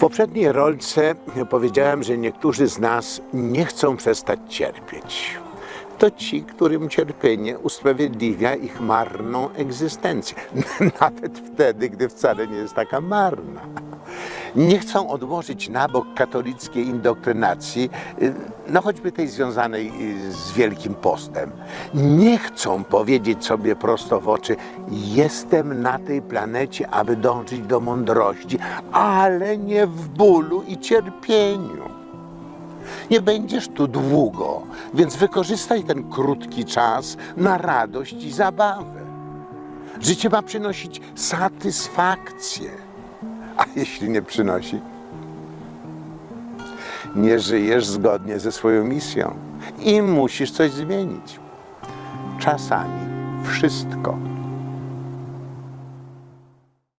poprzedniej rolce powiedziałem, że niektórzy z nas nie chcą przestać cierpieć. To ci, którym cierpienie usprawiedliwia ich marną egzystencję. Nawet wtedy, gdy wcale nie jest taka marna. Nie chcą odłożyć na bok katolickiej indoktrynacji, y, no choćby tej związanej y, z Wielkim Postem. Nie chcą powiedzieć sobie prosto w oczy: Jestem na tej planecie, aby dążyć do mądrości, ale nie w bólu i cierpieniu. Nie będziesz tu długo, więc wykorzystaj ten krótki czas na radość i zabawę. Życie ma przynosić satysfakcję. A jeśli nie przynosi, nie żyjesz zgodnie ze swoją misją i musisz coś zmienić. Czasami wszystko.